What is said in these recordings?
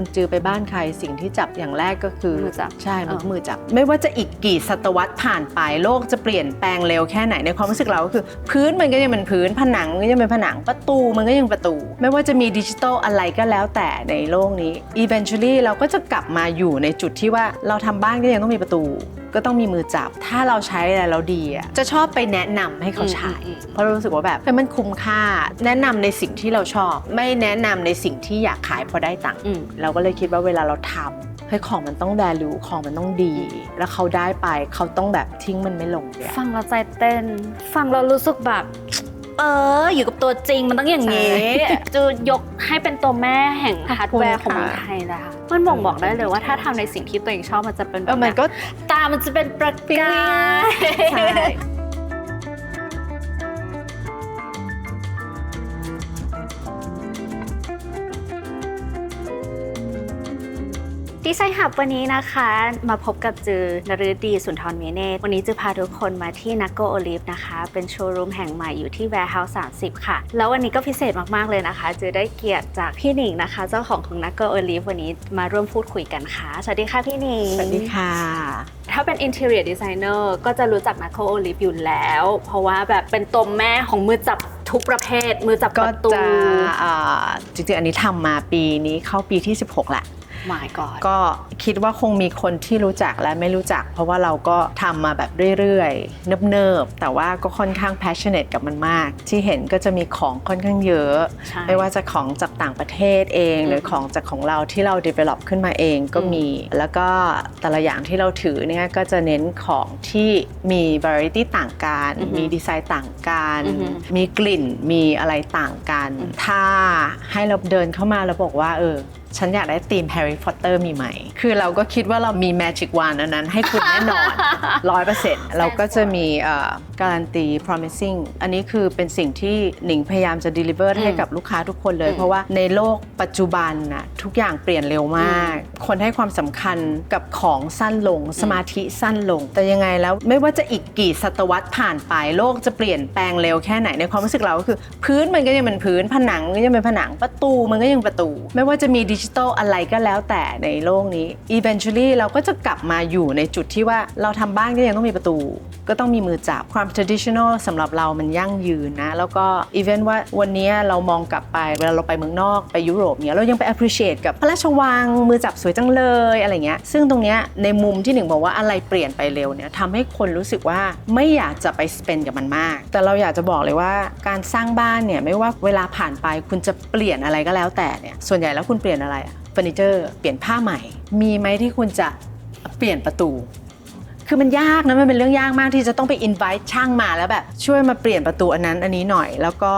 คุณจือไปบ้านใครสิ่งที่จับอย่างแรกก็คือมือจับใช่มันเออมือจับ ไม่ว่าจะอีกกี่ศตวรรษผ่านไปโลกจะเปลี่ยนแปลงเร็วแค่ไหนในความรู้สึกเราก็คือ พื้นมันก็ยังเป็นพื้นผนังมันก็ยังเป็นผนังประตูมันก็ยังประตู ไม่ว่าจะมีดิจิทัลอะไรก็แล้วแต่ในโลกนี้ eventually เราก็จะกลับมาอยู่ในจุดที่ว่าเราทำบ้านก็ยังต้องมีประตูก็ต้องมีมือจับ ถ้าเราใช้อะไรเราดีอะจะชอบไปแนะนำให้เขาใช้อืมอืมอืมเพราะเรารู้สึกว่าแบบเฮ้ยมันคุ้มค่า แนะนำในสิ่งที่เราชอบ ไม่แนะนำในสิ่งที่อยากขายเพราะได้ตังค์อืมเราก็เลยคิดว่าเวลาเราทำเฮ้ยของมันต้อง value ของมันต้องดี แล้วเขาได้ไปเขาต้องแบบทิ้งมันไม่ลงด้วยฟังเราใจเต้น ฟังเรารู้สึกแบบ เออ อยู่กับตัวจริงมันต้องอย่างนี้ใช่จะยกให้เป็นตัวแม่แห่งขอบฮาร์ดคุณแวร์ของค่ะเมืองไทยนะคะมันบ่งบอกได้เลยว่าถ้าทำในสิ่งที่ตัวเองชอบมันจะเป็นแบเออบมันก็ตามันจะเป็นประกาย ดีไซน์หับวันนี้นะคะ มาพบกับจือนฤดีสุนทรเมเนตวันนี้จือพาทุกคนมาที่นักโกโอลิฟนะคะ เป็นโชว์รูมแห่งใหม่อยู่ที่ Warehouse 30 ค่ะ แล้ววันนี้ก็พิเศษมากๆเลยนะคะจือได้เกียรติจากพี่หนิงนะคะ เจ้าของของนักโกโอลิฟวันนี้มาร่วมพูดคุยกันค่ะ สวัสดีค่ะพี่หนิง สวัสดีค่ะ ถ้าเป็น Interior Designer ก็จะรู้จักนักโกโอลิฟอยู่แล้ว เพราะว่าแบบเป็นตัวแม่ของมือจับทุกประเภทมือจับปก็ระตูจะอ่าจริงๆอันนี้ทำมาปีนี้เข้าปีที่ 16แหละ My God ก็คิดว่าคงมีคนที่รู้จักและไม่รู้จัก เพราะว่าเราก็ทำมาแบบเรื่อยๆ เนิบๆ แต่ว่าก็ค่อนข้าง passionate กับมันมาก ที่เห็นก็จะมีของค่อนข้างเยอะใช่ไม่ว่าจะของจากต่างประเทศเอง หรือของจากของเราที่เรา develop ขึ้นมาเองก็มี แล้วก็แต่ละอย่างที่เราถือเนี่ยก็จะเน้นของที่มี variety ต่างกันอือฮึมีดีไซน์ต่างกันอือฮึมีกลิ่นมีอะไรต่างกันอืมถ้าให้เราเดินเข้ามาแล้วบอกว่าเออฉันอยากได้ธีมแฮร์รี่พอตเตอร์มีไหม คือเราก็คิดว่าเรามีแมจิกวานอันนั้นให้คุณแน่นอนร้อยเปอร์เซ็นต์เราก็จะมีเอ่อการันตี promising อันนี้คือเป็นสิ่งที่หนิงพยายามจะ deliver อืมให้กับลูกค้าทุกคนเลยอืมเพราะว่าในโลกปัจจุบันน่ะทุกอย่างเปลี่ยนเร็วมาก คนให้ความสำคัญกับของสั้นลง สมาธิสั้นลง แต่ยังไงแล้วไม่ว่าจะอีกกี่ศตวรรษผ่านไปโลกจะเปลี่ยนแปลงเร็วแค่ไหนในความรู้สึกเราก็คือ พื้นมันก็ยังเป็นพื้นผนังมันก็ยังเป็นผนังประตูมันก็ยังประตู ไม่ว่าจะมีดิจิทัลอะไรก็แล้วแต่ในโลกนี้ eventually เราก็จะกลับมาอยู่ในจุดที่ว่าเราทำบ้านก็ยังต้องมีประตู ก็ต้องมีมือจับความ traditional สำหรับเรามันยั่งยืนนะ แล้วก็ even ว่าวันนี้เรามองกลับไปเวลาเราไปเมืองนอกไปยุโรปเนี้ยเรายังไป appreciate กับพระราชวังมือจับสวยจังเลยอะไรเงี้ยซึ่งตรงเนี้ยในมุมที่หนึ่งบอกว่าอะไรเปลี่ยนไปเร็วเนี่ยทำให้คนรู้สึกว่าไม่อยากจะไป spend กับมันมาก แต่เราอยากจะบอกเลยว่าการสร้างบ้านเนี่ยไม่ว่าเวลาผ่านไปคุณจะเปลี่ยนอะไรก็แล้วแต่เนี่ยส่วนใหญ่แล้วคุณเปลี่ยนอะไรเฟอร์นิเจอร์เปลี่ยนผ้าใหม่ มีไหมที่คุณจะเปลี่ยนประตู คือมันยากนะมันเป็นเรื่องยากมากที่จะต้องไป invite ช่างมาแล้วแบบ ช่วยมาเปลี่ยนประตูอันนั้นอันนี้หน่อย แล้วก็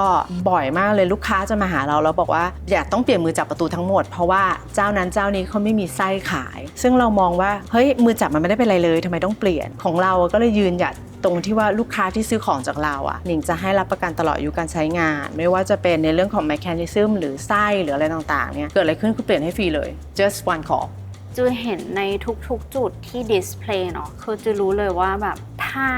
บ่อยมากเลยลูกค้าจะมาหาเราแล้วบอกว่าอยากต้องเปลี่ยนมือจับประตูทั้งหมดเพราะว่าเจ้านั้นเจ้านี้เขาไม่มีไส้ขาย ซึ่งเรามองว่าเฮ้ยมือจับมันไม่ได้เป็นอะไรเลยทำไมต้องเปลี่ยนของเราก็เลยยืนหยัด ตรงที่ว่าลูกค้าที่ซื้อของจากเราอะหนิงจะให้รับประกันตลอดอายุการใช้งาน ไม่ว่าจะเป็นในเรื่องของ mechanism หรือไส้หรืออะไรต่างๆเนี่ยเกิดอะไรขึ้นคือเปลี่ยนให้ฟรีเลย just one call จูเห็นในทุกๆ จุดที่ดิสเพลย์เนาะคือจะรู้เลยว่าแบบถ้า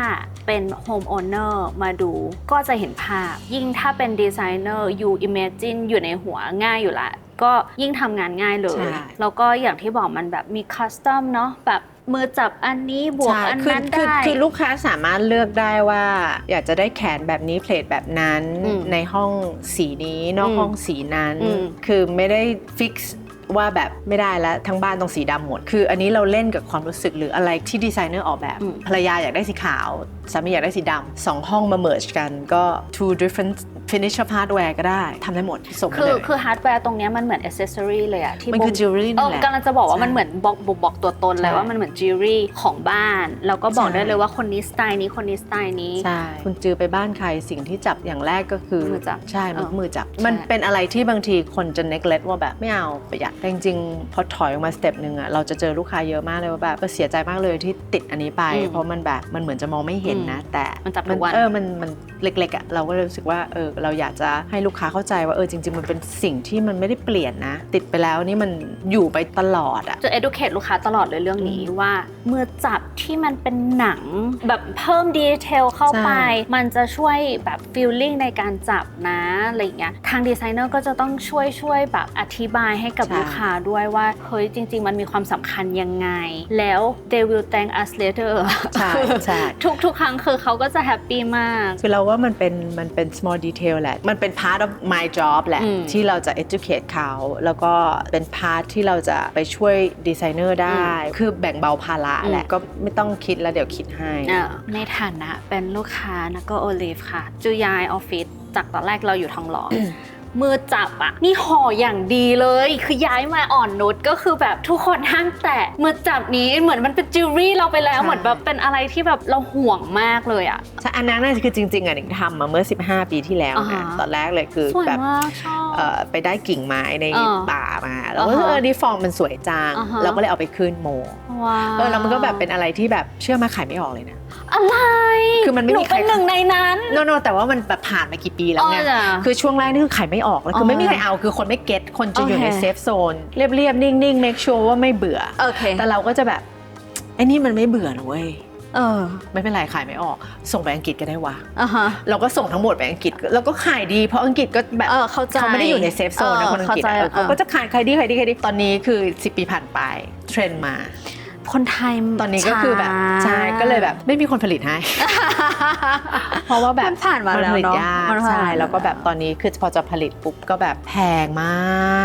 เป็นโฮมโอเนอร์มาดูก็จะเห็นภาพ ยิ่งถ้าเป็นดีไซเนอร์อยู่อิมเมจินอยู่ในหัวง่ายอยู่ละก็ยิ่งทำงานง่ายเลยใช่แล้วก็อย่างที่บอกมันแบบมีคัสตอมเนาะแบบ มือจับอันนี้บวกใช่อันคือนั้นคือได้ คือลูกค้าสามารถเลือกได้ว่า อยากจะได้แขนแบบนี้เพลทแบบนั้นอืมในห้องสีนี้นอกอืมห้องสีนั้นอืมคือไม่ได้ฟิกซ์ ว่าแบบไม่ได้แล้วทั้งบ้านต้องสีดำหมด คืออันนี้เราเล่นกับความรู้สึกหรืออะไรที่ดีไซเนอร์ออกแบบอืมภรรยาอยากได้สีขาวสามีอยากได้สีดำสองห้องมาเมิร์จกันก็ two different finish of hardware ก็ได้ทำได้หมดส่งมาคือเลยคือฮาร์ดแวร์ตรงเนี้ยมันเหมือนอ c เซสซอรีเลยอะที่มันคือบ่ง jewelry เอนั่อนแหละกำลังจะบอกว่าใช่มันเหมือนบอกบอกบอกตัวตนเลยใช่ว่ามันเหมือนจิวเวลรี่ของบ้าน แล้วก็บอกใช่ได้เลยว่าคนนี้สไตล์นี้คนนี้สไตล์นี้ใช่คุณจือไปบ้านใครสิ่งที่จับอย่างแรกก็คือมือจับใช่มันเออมือจับใช่มันเป็นอะไรที่บางทีคนจะ neglect ว่าแบบไม่เอาประหยัดแต่จริงๆ พอถอยออกมาสเต็ปหนึ่งอะเราจะเจอลูกค้าเยอะมากเลยว่าแบบก็เสียใจมากเลยที่ติดอันนี้ไป เพราะมันแบบมันเหมือนจะมองไม่เห็นห็นนะ แต่มันจับทุกวันเออมันมันเล็กๆอะเราก็เลยรู้สึกว่าเออเราอยากจะให้ลูกค้าเข้าใจว่าเออจริง ๆ มันเป็นสิ่งที่มันไม่ได้เปลี่ยนนะ ติดไปแล้วนี่มันอยู่ไปตลอดอะจะ educate ลูกค้าตลอดเลยเรื่องนี้ว่ามือจับที่มันเป็นหนังแบบเพิ่มดีเทลเข้าไปใช่มันจะช่วยแบบ feeling ในการจับนะอะไรอย่างเงี้ยทางดีไซเนอร์ก็จะต้องช่วยช่วยแบบอธิบายให้กับลูกค้าด้วยว่าเฮ้ยจริง ๆ มันมีความสำคัญยังไง แล้ว they will thank us later ใช่ใช่ทุกทุกครั้งคือเขาก็จะแฮปปี้มาก คือเราว่ามันเป็นมันเป็น small detail แหละ มันเป็น part of my job แหละ อืมที่เราจะ educate เขา แล้วก็เป็น part ที่เราจะไปช่วยดีไซเนอร์ได้ คือแบ่งเบาภาระแหละอืมก็ไม่ต้องคิดแล้วเดี๋ยวคิดให้เอ่อในฐานะเป็นลูกค้านะก็โอลิฟค่ะจูย้ายออฟฟิศจากตอนแรกเราอยู่ทองหล่ออ มือจับอะนี่ห่ออย่างดีเลย คือย้ายมาอ่อนนุชก็คือแบบทุกคนห้ามแตะมือจับนี้เหมือนมันเป็นจิวเวลรี่เราไปแล้วใช่ เหมือนแบบเป็นอะไรที่แบบเราห่วงมากเลยอะ ใช่อันนั้นน่ะคือจริงๆอะหนิงทำมาเมื่อ 15 ปีที่แล้วอ่านะฮะ ตอนแรกเลยคือสวยแบบ มากชอบเอ่อ ไปได้กิ่งไม้ในอ่าป่ามา แล้วก็อ่าฮะเออดีฟอร์มมันสวยจังอ่าฮะเราก็เลยเอาไปขึ้นโมว้าวเออแล้วมันก็แบบเป็นอะไรที่แบบเชื่อมาขายไม่ออกเลยนะอะไรคือมันไม่หนูมีใครเป็นหนึ่งในนั้นโนโนแต่ว่ามันแบบผ่านมากี่ปีแล้วไงอ๋อเหรอคือช่วงแรกนี่คือขายไม่ออกแล้วคือไม่มีใครเอาคือคนไม่เก็ตคนจะอยู่ในโอเคเซฟโซนเรียบๆนิ่งๆ make sure ว่าไม่เบื่อโอเคแต่เราก็จะแบบไอ้นี่มันไม่เบื่อนะเว้ย เออ ไม่เป็นไรขายไม่ออก ส่งไปอังกฤษก็ได้วะอะฮะ เราก็ส่งทั้งหมดไปอังกฤษแล้วก็ขายดีเพราะอังกฤษก็แบบเออเข้าใจเขาไม่ได้อยู่ในเซฟโซนนะคนอังกฤษอะเอเอออเข้าใจเขาก็จะขายขายดีขายดีขายดีตอนนี้คือ 10 ปีผ่านไปเทรนด์มา คนไทยตอนนี้ก็คือแบบใช่ก็เลยแบบไม่มีคนผลิตให้ เพราะว่าแบบมันผ่านมาแล้วผลิตเนาะยากมันผ่านใช่มาแล้วก็แบบตอนนี้คือพอจะผลิตปุ๊บก็แบบแพงม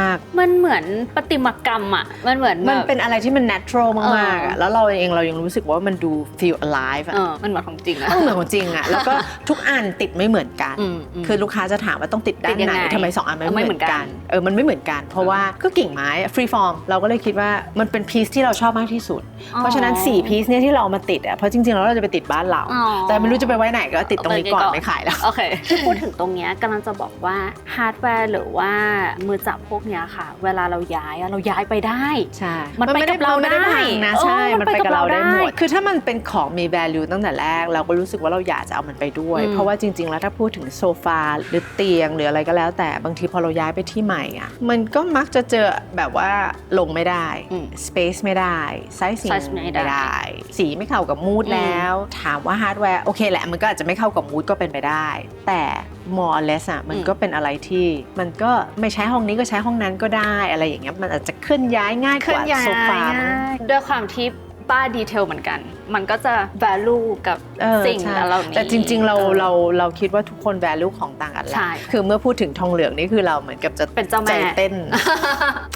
าก มันเหมือนประติมากรรมอะมันเหมือนแบบมันเป็นอะไรที่มัน natural มากๆเออะอแล้วเราเองเรายังรู้สึกว่ามันดู feel alive อะเออมันเหมือนของจริงอะเออเหมือนของจริงอะแล้วก็ทุกอันติดไม่เหมือนกันอืมอืมคือลูกค้าจะถามว่าต้องติดด้าตินดยังไหนไงทำไมสองอันเออไม่ไม่เหเหมืมืออนนกักันนเออมันไม่เหมือนกัน เพราะว่าก็กิ่งไม้ free form เราก็เลยคิดว่ามันเป็นพีซที่เราชอบมากที่สุดเพราะฉะนั้น4พีซเนี่ยที่เราเอามาติดอะเพราะจริงๆแล้วเราจะไปติดบ้านเราอ๋อแต่ไม่รู้จะไปไว้ไหนก็ติดตรงนี้ก่อนเอาไปก่อนไม่ขายแล้วโอเคที่พูดถึงตรงเนี้ยกำลังจะบอกว่าฮาร์ดแวร์หรือว่ามือจับพวกเนี้ยค่ะ เวลาเราย้ายอะเราย้ายไปได้ใช่มันไปกับเราไม่ได้ได้พังนะเออใช่มัมันนไปไปกักับบเราเราได้หมได้ดคือถ้ามันเป็นของมี value ตั้งแต่แรก เราก็รู้สึกว่าเราอยากจะเอามันไปด้วยอืมเพราะว่าจริง ๆ แล้วถ้าพูดถึงโซฟาหรือเตียงหรืออะไรก็แล้ว แต่บางทีพอเราย้ายไปที่ใหม่อะมันก็มักจะเจอแบบว่าลงไม่ได้อืม space ไม่ได้ไซส์สี size ไม่ได้ สีไม่เข้ากับมูดอืมแล้ว ถามว่าฮาร์ดแวร์โอเคแหละ มันก็อาจจะไม่เข้ากับมูดก็เป็นไปได้ แต่ more or less อะมันก็เป็นอะไรที่ มันก็ไม่ใช้ห้องนี้ก็ใช้ห้องนั้นก็ได้อะไรอย่างเงี้ยมันอาจจะเคลื่อนย้ายง่ายกเคลื่อนว่าย้ายโซฟาง่ายด้วยความที่ป้าดีเทลเหมือนกัน มันก็จะ value กับเออสิ่งใช่เหล่านี้แต่จริง ๆ เราออเราเราคิดว่าทุกคน value ของต่างกันแหละใช่คือเมื่อพูดถึงทองเหลืองนี่คือเราเหมือนกับจะเป็นเจ้าแม่ใจเต้น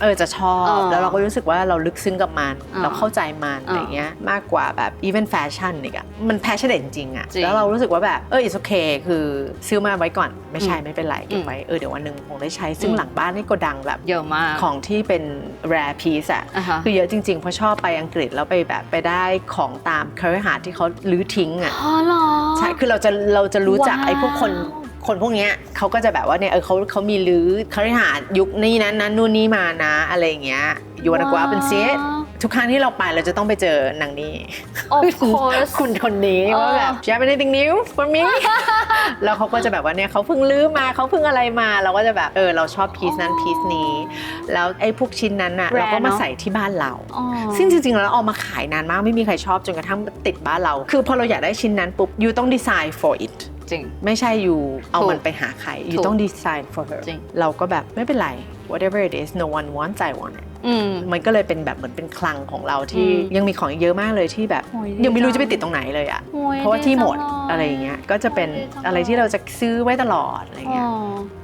เออจะชอบเออแล้วเราก็รู้สึกว่าเราลึกซึ้งกับมันเออเราเข้าใจมันเออออะไรเงี้ยมากกว่าแบบ even fashion อีกอะมัน passionate จริงๆอะจริงแล้วเรารู้สึกว่าแบบเออ it's okay คือซื้อมาไว้ก่อนไม่ใช่อืมไม่เป็นไรเก็บไว้เออเดี๋ยววันหนึ่งคงได้ใช้ซึ่งอืมหลังบ้านนี่ก็ดังแบบเยอะมากของที่เป็น rare piece อะอ่าฮะคือเยอะจริงๆเพราะชอบไปอังกฤษแล้วไปแบบไปได้ของตามเครือหาที่เขาลื้อทิ้งอะอ๋อเหรอ ใช่คือเราจะเราจะรู้จักว้าว ไอ้พวกคนคนพวกเนี้ยเขาก็จะแบบว่าเนี่ยเออเขาเขามีลื้อคฤหาสน์ยุคนี้นั้นนั้นนู่นนี่มานะ อะไรอย่างเงี้ยยูวันกว่าเป็นเซต ทุกครั้งที่เราไปเราจะต้องไปเจอนางนี้ of course คุณคนนี้เออว่าแบบ you have anything new for me แล้วเขาก็จะแบบว่าเนี่ยเขาเพิ่งลื้อมาเขาเพิ่งอะไรมาเราก็จะแบบเออเราชอบพีซนั้นพีซนี้ แล้วไอ้พวกชิ้นนั้นน่ะ Rare เราก็มาเนอะใส่ที่บ้านเราอ๋อซึ่งจริงๆแล้วเอามาขายนานมากไม่มีใครชอบจนกระทั่งติดบ้านเรา คือพอเราอยากได้ชิ้นนั้นปุ๊บยูต้องดีไซน์ for it จริงไม่ใช่ยูเอาถูกมันไปหาใครยูถูกต้องดีไซน์ for her จริงเราก็แบบไม่เป็นไร whatever it is no one wants I want it อืม มันก็เลยเป็นแบบเหมือนเป็นคลังของเราที่อืมยังมีของอีกเยอะมากเลยที่แบบ โอ้ยยังไม่รู้ดีจัง จะไปติดตรงไหนเลยอะโอ้ยเพราะว่าที่หมด ดีจังเลย อะไรอย่างเงี้ยก็จะเป็นโอ้ยดีจังเลยอะไรที่เราจะซื้อไว้ตลอดอะไรเงี้ยอ๋อ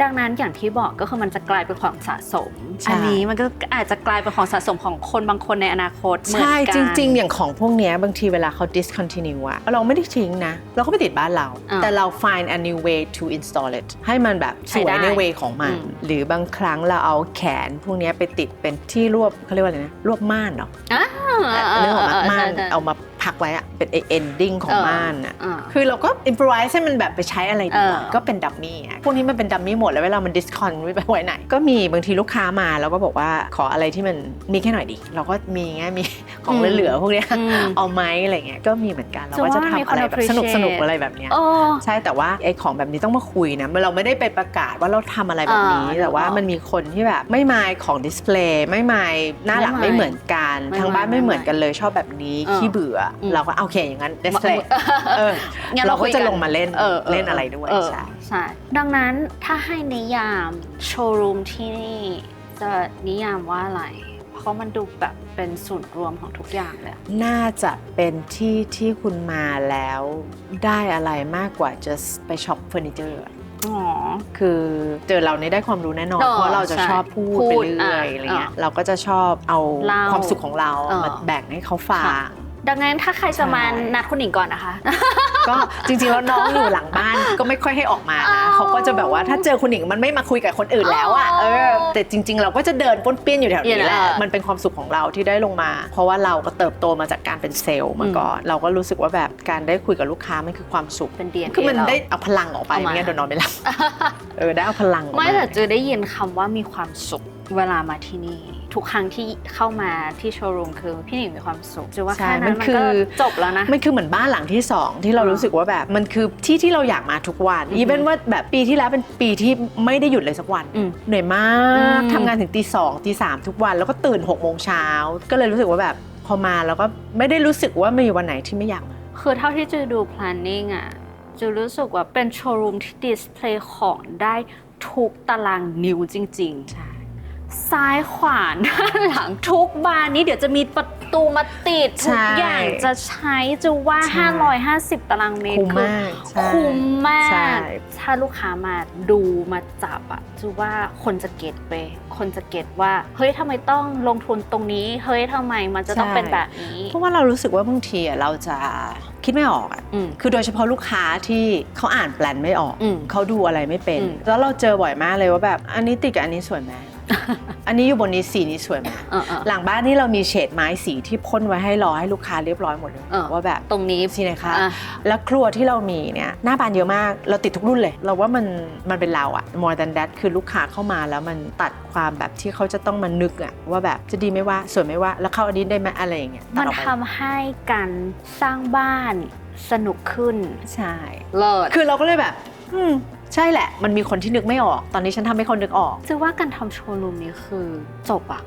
ดังนั้นอย่างที่บอกก็คือมันจะกลายเป็นของสะสมใช่อันี้มันก็อาจจะกลายเป็นของสะสมของคนบางคนในอนาคตเหมือนใช่กันจริง ๆ อย่างของพวกเนี้ยบางทีเวลาเขา discontinue อะเราไม่ได้ทิ้งนะ เราก็ไปติดบ้านเราอ่าแต่เรา find a new way to install it ให้มันแบบสใช้วยได้ใน way ของมันอืมหรือบางครั้งเราเอาแขนพวกเนี้ยไปติดเป็นที่รวบเขาเรียกว่าอะไรนะรวบม่านเนาะอ่าเรื่องของม่านใช่ๆเอามา พพักไว้อะเป็น ending ของเออม่านอะอ่าคือเราก็ improvise ให้มันแบบไปใช้อะไรดีเออก็เป็นดัมมี่อะพวกนี้มันเป็นดัมมี่หมดแล้วเวลามัน discon ไว้ไปไว้ไหน ก็มีบางทีลูกค้ามาแล้วก็บอกว่าขออะไรที่มันมีแค่หน่อยดิเราก็มีไงมีของเหลือๆพวกเนี้ยอืมเอาไหมอะไรเงี้ยก็มีเหมือนกันเราก็จะจะว่ามีทำคนอะไรแบบสนุก appreciate สนุกๆอะไรแบบเนี้ยโอ้ใช่แต่ว่าไอ้ของแบบนี้ต้องมาคุยนะเราไม่ได้ไปประกาศว่าเราทำอะไรแบบนี้อ่าแต่ว่านึกออกมันมีคนที่แบบไม่มายของดิสเพลย์ไม่มายหน้าหลังไม่ไม่มายเหมือนกันไม่ทางบ้านมายไม่เหมือนไม่มายกันเลยชอบแบบนี้เออขี้เบื่ออมเราก็โอเคอย่างนั้นดิสเพลย์เอองั้นเราก็คุยจะลงมาเล่นออเล่นอะไรด้วยเออใช่ใช่ดังนั้นถ้าให้นิยามโชว์รูมที่นี่จะนิยามว่าอะไร เพราะมันดูแบบเป็นศูนย์รวมของทุกอย่างเลยอะน่าจะเป็นที่ที่คุณมาแล้วได้อะไรมากกว่าจะไปช็อปเฟอร์นิเจอร์อ๋อคือเจอเราเนี่ยได้ความรู้แน่นอนเออเพราะเราจะใช่ชอบพูดพูไปดเรื่อยอะอะไรเงี้ยอะเราก็จะชอบเอาเล่าความสุขของเราเออมาแบ่งให้เขาฟังค่ะ ดังนั้นถ้าใครจะมาใช่นัดคุณหญิงก่อนนะคะ ก็จริงๆแล้วน้องอยู่หลังบ้านก็ไม่ค่อยให้ออกมาอ๋นะอเขาก็จะแบบว่าถ้าเจอคุณหญิงมันไม่มาคุยกับคนอื่นแล้วอะอ๋อเออแต่จริง ๆ เราก็จะเดินป้วนเปี้ยนอยู่แถวนี้แหละเออมันเป็นความสุขของเราที่ได้ลงมา เพราะว่าเราก็เติบโตมาจากการเป็นเซลล์มาก่อนเราก็รู้สึกว่าแบบการได้คุยกับลูกค้ามันคือความสุขเป็นเดียนคือมันได้เอาพลังออกไปเอามาไม่งั้นเดี๋ยวนอนไม่หลับเออได้เอาพลังออกมาไม่แต่เจอได้ยินคำว่ามีความสุขเวลามาที่นี่ ทุกครั้งที่เข้ามาที่โชว์รูมคือพี่หนิงมีความสุขจะว่าใช่แค่นั้นมัมันนคือก็จบแล้วนะ มันคือเหมือนบ้านหลังที่สองที่เราอ่ารู้รู้สึกว่าแบบมันคือที่ที่เราอยากมาทุกวันอือฮึอีเวนว่าแบบปีที่แล้วเป็นปีที่ไม่ได้หยุดเลยสักวันอืมเหนื่อยมาอืกมทำงานถึงตีสองตีสามทุกวัน แล้วก็ตื่น6กโมงเช้าก็เลยรู้สึกว่าแบบพอมาแล้วก็ไม่ได้รู้สึกว่ามีวันไหนที่ไม่อยากมาคือเท่าที่จูดู planning อะจูรู้สึกว่าเป็นโชว์รูมที่ดิสเพลย์ของได้ทุกตารางนิ้วจริงๆใช่ ซ้ายขวาด้านหลังทุกบานนี้เดี๋ยวจะมีประตูมาติดทุกอย่างจะใช้จะว่าใช่550 ตารางเมตรคุ้มคือมากใช่คุ้มมาใช่กถ้าลูกค้ามาดูมาจับอะจูว่าคนจะเก็ตไป คนจะเก็ตว่า เฮ้ยทำไมต้องลงทุนตรงนี้ เฮ้ยทำไมมันจะต้องเป็นแบบนี้ เพราะว่าเรารู้สึกว่าบางทีอะเราจะคิดไม่ออกอะอืมคือโดยเฉพาะลูกค้าที่เขาอ่านแปลนไม่ออกอืมเขาดูอะไรไม่เป็นอืมแล้วเราเจอบ่อยมากเลยว่าแบบอันนี้ติดกับอันนี้สวยไหม อันนี้อยู่บนนี้สีนี้สวยไหมเออเออหลังบ้านนี่เรามีเฉดไม้สีที่พ่นไว้ให้รอให้ลูกค้าเรียบร้อยหมดเลยเออว่าแบบตรงนี้สีไหนคะอะแล้วครัวที่เรามีเนี่ยหน้าบานเยอะมาก เราติดทุกรุ่นเลย เราว่ามันมันเป็นเราอะ more than that คือลูกค้าเข้ามาแล้วมันตัดความแบบที่เขาจะต้องมานึกอะว่าแบบจะดีไหม่ว่าสวยไหม่ว่า แล้วเข้าอันนี้ได้ไหมอะไรอย่างเงี้ยตัมัดนออกไปทำให้การสร้างบ้านสนุกขึ้นใช่เลิศคือเราก็เลยแบบอืม ใช่แหละ มันมีคนที่นึกไม่ออก ตอนนี้ฉันทำให้คนนึกออกจะว่าการทำโชว์รูมนี้คือจบอะ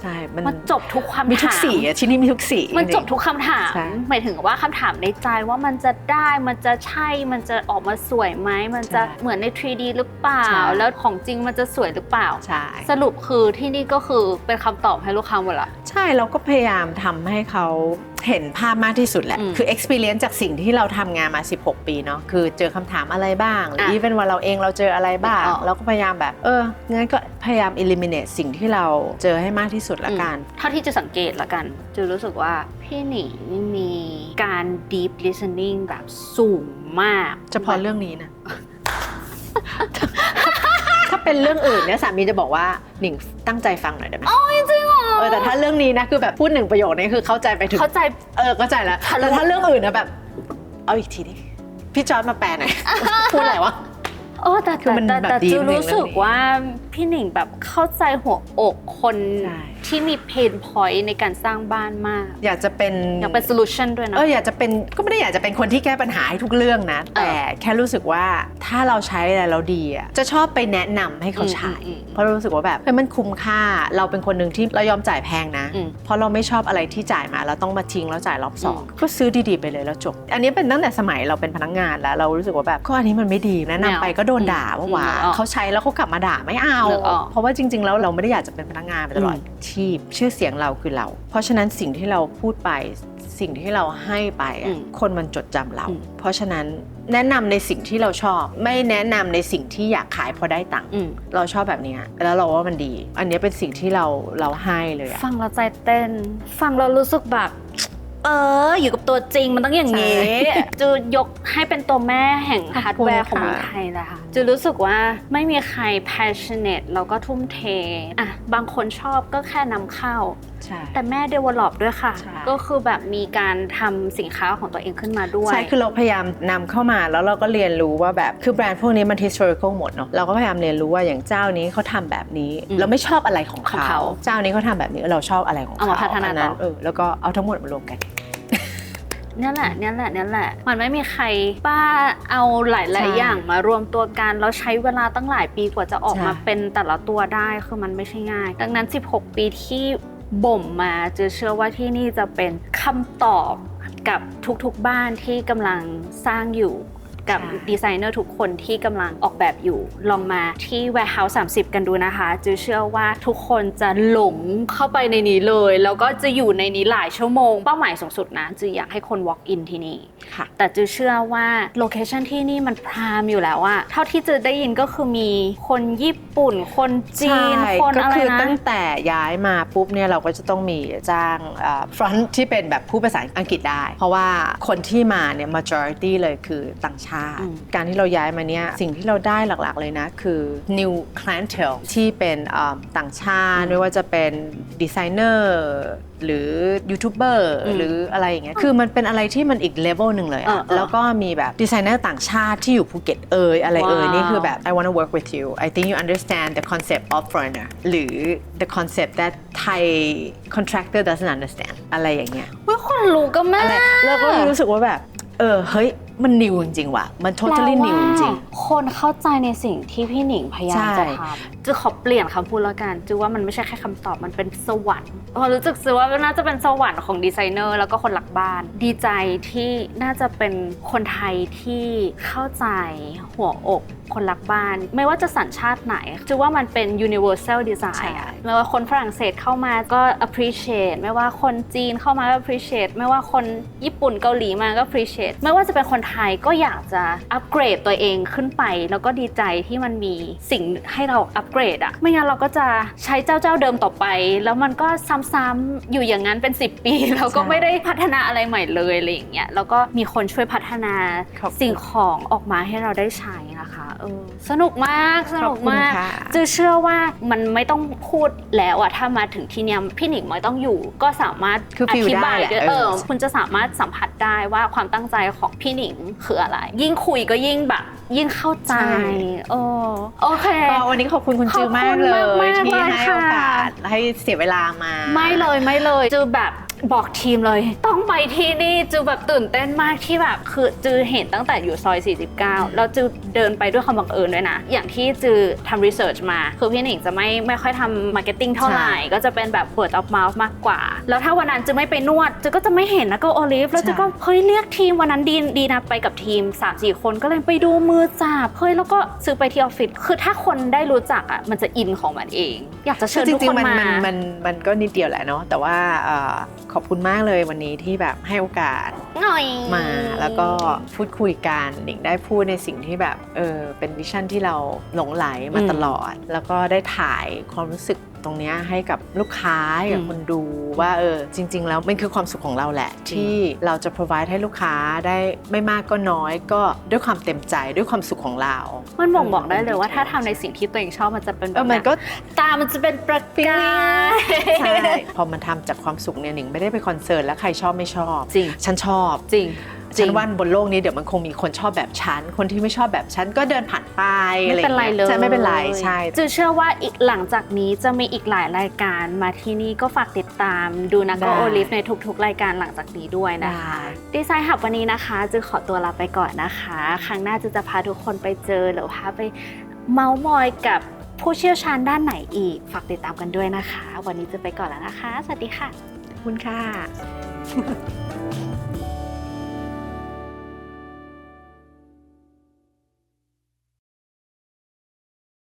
ใช่ มันมันจบทุกคำถามมีทุกสีอะที่นี่มีทุกสีมันริงๆจบทุกคำถาม ใช่ หมายถึงว่าคำถามในใจว่ามันจะได้ มันจะใช่ มันจะออกมาสวยไหม มันจะใช่เหมือนใน 3D หรือเปล่า ใช่ แล้วของจริงมันจะสวยหรือเปล่า ใช่ สรุปคือที่นี่ก็คือเป็นคำตอบให้ลูกค้าหมดละ ใช่เราก็พยายามทำให้เขา เห็นภาพมากที่สุดแหละอืมคือ experience จากสิ่งที่เราทำงานมา 16 ปีเนาะคือเจอคำถามอะไรบ้างหรืออะ even ว่าเราเองเราเจออะไรบ้างอ๋อเราก็พยายามแบบ เอองั้นก็พยายาม eliminate สิ่งที่เราเจอให้มากที่สุดละกันเท่าที่จะสังเกตละกันจะรู้สึกว่าพี่หนิงมีการ deep listening แบบสูงมากเฉพาะเรื่องนี้นะถ้าเป็นเรื่องอื่นเนี่ยสามีจะบอกว่าหนิงตั้งใจฟังหน่อยได้ไหมอ๋อจริงเหร อเออแต่ถ้าเรื่องนี้นะคือแบบพูดหนึ่งประโยคนี้คือเข้าใจไปถึงเข้าใจ เออเข้าใจแล้วทะลุ แต่ถ้าเรื่องอื่นนะแบบ เอาอีกทีดิพี่จอร์ดมาแปลหน่อย พูดอะไรวะ โอ้แต่คือแต่มันแต่แบบแต่ดีจูจริงๆรู้สึกเรื่องนี้ว่า พี่หนิงแบบเข้าใจหัวอกคนใช่ ที่มีเพนพอยต์ในการสร้างบ้านมาก อยากจะเป็น อยากเป็นโซลูชันด้วยนะ เอออยากจะเป็นก็ไม่ได้อยากจะเป็นคนที่แก้ปัญหาให้ทุกเรื่องนะแต่แค่รู้สึกว่าถ้าเราใช้อะไรเราดีอะจะชอบไปแนะนำให้เขาใช้ อืมอืมอืมเพราะรู้สึกว่าแบบเฮ้ยมันคุ้มค่าเราเป็นคนหนึ่งที่เรายอมจ่ายแพงนะ อืมเพราะเราไม่ชอบอะไรที่จ่ายมาแล้วต้องมาทิ้งแล้วจ่ายรอบสองอืมก็ซื้อดีๆไปเลยแล้วจบ อันนี้เป็นตั้งแต่สมัยเราเป็นพนักงานแล้วเรารู้สึกว่าแบบก็อันนี้มันไม่ดีแนะนำไปก็โดนด่าว่าหวาอืมนึกออกเขาใช้แล้วเขากลับมาด่าไม่เอานึกออกเพราะว่าจริง ๆ แล้วเราไม่ได้อยากจะเป็นพนักงานไปตลอดอืมชีพชื่อเสียงเราคือเรา เพราะฉะนั้นสิ่งที่เราพูดไปสิ่งที่เราให้ไปอะอืมคนมันจดจำเราอืมเพราะฉะนั้นแนะนำในสิ่งที่เราชอบ ไม่แนะนำในสิ่งที่อยากขายเพราะได้ตังค์อืมเราชอบแบบเนี้ยแล้วเราว่ามันดี อันนี้เป็นสิ่งที่เราเราให้เลยอะฟังเราใจเต้น ฟังเรารู้สึกแบบ เออ อยู่กับตัวจริงมันต้องอย่างนี้ใช่จูยกให้เป็นตัวแม่แห่งขอบคุณฮาร์ดแวร์ของค่ะเมืองไทยเลยค่ะจูรู้สึกว่าไม่มีใคร passionate แล้วก็ทุ่มเทอะบางคนชอบก็แค่นำเข้า ใช่ แต่แม่ develop ด้วยค่ะ ใช่ ก็คือแบบมีการทำสินค้าของตัวเองขึ้นมาด้วย ใช่ คือเราพยายามนำเข้ามาแล้วเราก็เรียนรู้ว่าแบบ คือแบรนด์พวกนี้มัน historical หมดเนาะ เราก็พยายามเรียนรู้ว่าอย่างเจ้านี้เขาทำแบบนี้ อืมเราไม่ชอบอะไรของของเขา เขา เจ้านี้เขาทำแบบนี้เราชอบอะไรของเขาเอามาพัฒนาต่อเออ แล้วก็เอาทั้งหมดมารวมกันเนี่ยแหละเนี่ยแหละเนี่ยแหละ มันไม่มีใครบ้าเอาหลายใช่ๆอย่างมารวมตัวกันแล้วใช้เวลาตั้งหลายปีกว่าจะออกใช่ มาเป็นแต่ละตัวได้คือมันไม่ใช่ง่าย ดังนั้น 16 ปีที่ บ่มมาจะเชื่อว่าที่นี่จะเป็นคำตอบกับทุกๆบ้านที่กำลังสร้างอยู่ กับใช่ดีไซเนอร์ทุกคนที่กำลังออกแบบอยู่ ลองมาที่ Warehouse 30 กันดูนะคะจือเชื่อว่าทุกคนจะหลงเข้าไปในนี้เลย แล้วก็จะอยู่ในนี้หลายชั่วโมง เป้าหมายสูงสุดนะจืออยากให้คน walk in ที่นี่ค่ะแต่จือเชื่อว่าโลเคชันที่นี่มันพรามอยู่แล้วอะเท่าที่จือได้ยินก็คือมีคนญี่ปุ่น คนจีนใช่คนก็อะไรคือนะตั้งแต่ย้ายมาปุ๊บเนี่ยเราก็จะต้องมีจ้างฟรอนต์ที่เป็นแบบผู้ภาษาอังกฤษได้ เพราะว่าคนที่มาเนี่ย majority เลยคือต่างชาติอืมการที่เราย้ายมาเนี่ยสิ่งที่เราได้หลักๆเลยนะ คือ new clientele ที่เป็นอ่าต่างชาติไม่ว่าจะเป็นดีไซเนอร์หรือยูทูบเบอร์อืมหรืออะไรอย่างเงี้ย คือมันเป็นอะไรที่มันอีกเลเวลหนึ่งเลยเอออะเออแล้วก็มีแบบดีไซเนอร์ต่างชาติที่อยู่ภูเก็ตเอยอะไรเอยว้าวนี่คือแบบ I want to work with you I think you understand the concept of foreigner หรือ the concept that Thai contractor doesn't understand อะไรอย่างเงี้ยเฮ้ยคนรู้ก็แม่อะไรแล้วก็รู้สึกว่าแบบ เออ เฮ้ย มันนิวจริงๆว่ะ มัน totally แปลนิวว่าจริง คนเข้าใจในสิ่งที่พี่หนิงพยายามใช่ จะทำจือขอเปลี่ยนคำพูดแล้วกันจือว่ามันไม่ใช่แค่คำตอบมันเป็นสวรรค์ พอรู้สึกจือว่าน่าจะเป็นสวรรค์ของดีไซเนอร์แล้วก็คนหลักบ้าน ดีใจที่น่าจะเป็นคนไทยที่เข้าใจหัวอกคนรักบ้าน ไม่ว่าจะสัญชาติไหนจือว่ามันเป็น universal ใช่ design อะไม่ว่าคนฝรั่งเศสเข้ามาก็ appreciate ไม่ว่าคนจีนเข้ามาก็ appreciate ไม่ว่าคนญี่ปุ่นเกาหลีมาก็ appreciate ไม่ว่าจะเป็นคนไทยก็อยากจะอัปเกรดตัวเองขึ้นไป แล้วก็ดีใจที่มันมีสิ่งให้เราอัปเกรดอะไม่งั้นเราก็จะใช้เจ้าเจ้าเดิมต่อไป แล้วมันก็ซ้ำๆอยู่อย่างนั้นเป็น 10 ปี แล้วก็ใช่ไม่ได้พัฒนาอะไรใหม่เลยอะไรอย่างเงี้ยแล้วก็มีคนช่วยพัฒนาขอบคุณสิ่งของออกมาให้เราได้ใช้นะคะเออสนุกมากสนุกมาก ขอบคุณค่ะ จือเชื่อว่ามันไม่ต้องพูดแล้วอะถ้ามาถึงที่เนี้ยพี่หนิงไม่ต้องอยู่ ก็สามารถคืออฟีลธิได้บายแหละได้เอเออ อ คุณจะสามารถสัมผัสได้ว่าความตั้งใจของพี่หนิงคืออะไร ยิ่งคุยก็ยิ่งแบบ ยิ่งเข้าใจใช่เออโอเค ก็วันนี้ขอบคุณคุณจือมากเลขอบคุณมายกๆที่เลยให้ค่ะ โอกาสให้เสียเวลามาไม่เลยไม่เลยจือแบบ บอกทีมเลย ต้องไปที่นี่จือแบบตื่นเต้นมากที่แบบคือจือเห็นตั้งแต่อยู่ซอย 49 แล้วจือเดินไปด้วยความบังเอิญด้วยนะ อย่างที่จือทำรีเสิร์ชมา คือพี่หนิงจะไม่ไม่ค่อยทำมาร์เก็ตติ้งเท่าไหร่ ก็จะเป็นแบบ word of mouth มากกว่า แล้วถ้าวันนั้นจือไม่ไปนวดจือก็จะไม่เห็นนะก็โอลิฟ แล้วจือก็เฮ้ยเรียกทีมวันนั้นดีดีนะไปกับทีม3-4คนก็เลยไปดูมือจับเฮ้ยแล้วก็ซื้อไปที่ออฟฟิศคือถ้าคนได้รู้จักอะมันจะอินของมันเอง อยากจะเชิคือญจทุกริคงนๆมันมามันมันมันก็นิดเดียวแหละเนาะแต่ว่าเอ่อขอบคุณมากเลยวันนี้ที่แบบให้โอกาสหน่อยมาแล้วก็พูดคุยกันหนิงได้พูดในสิ่งที่แบบเออเป็นวิชั่นที่เราหลงไหลมาตลอด แล้วก็ได้ถ่ายความรู้สึก ตรงเนี้ยให้กับลูกค้าให้กับอืมคนดูว่าเออจริง ๆ แล้วมันคือความสุขของเราแหละจริงที่เราจะ provide ให้ลูกค้าได้ไม่มากก็น้อย ก็ด้วยความเต็มใจด้วยความสุขของเรา มันบ่งบอกได้เลยว่าถ้าทำในสิ่งที่ตัวเองชอบมันจะเป็นแบเอบอมันนั้นก็ตามันจะเป็นประกายใช่พอมันทำจากความสุขเนี่ยหนิงไม่ได้ไปคอนเสิร์ตแล้วใครชอบไม่ชอบจริงฉันชอบจริง ฉันว่าบนโลกนี้เดี๋ยวมันคงมีคนชอบแบบฉัน คนที่ไม่ชอบแบบฉันก็เดินผ่านไปไม่เป็นไรอะเลงี้ยใช่ไม่เป็นไรใช่จือเชื่อว่าอีกหลังจากนี้จะมีอีกหลายรายการมาที่นี่ก็ฝากติดตามดูนะก็ได้โอลิฟในทุก ๆ รายการหลังจากนี้ด้วยนะคะได้ดีไซน์หับวันนี้นะคะจือขอตัวลาไปก่อนนะคะ ครั้งหน้าจือจะพาทุกคนไปเจอหรือพาไปเมาส์มอยกับผู้เชี่ยวชาญด้านไหนอีก ฝากติดตามกันด้วยนะคะ วันนี้จะไปก่อนแล้วนะคะ สวัสดีค่ะขอบคุณค่ะ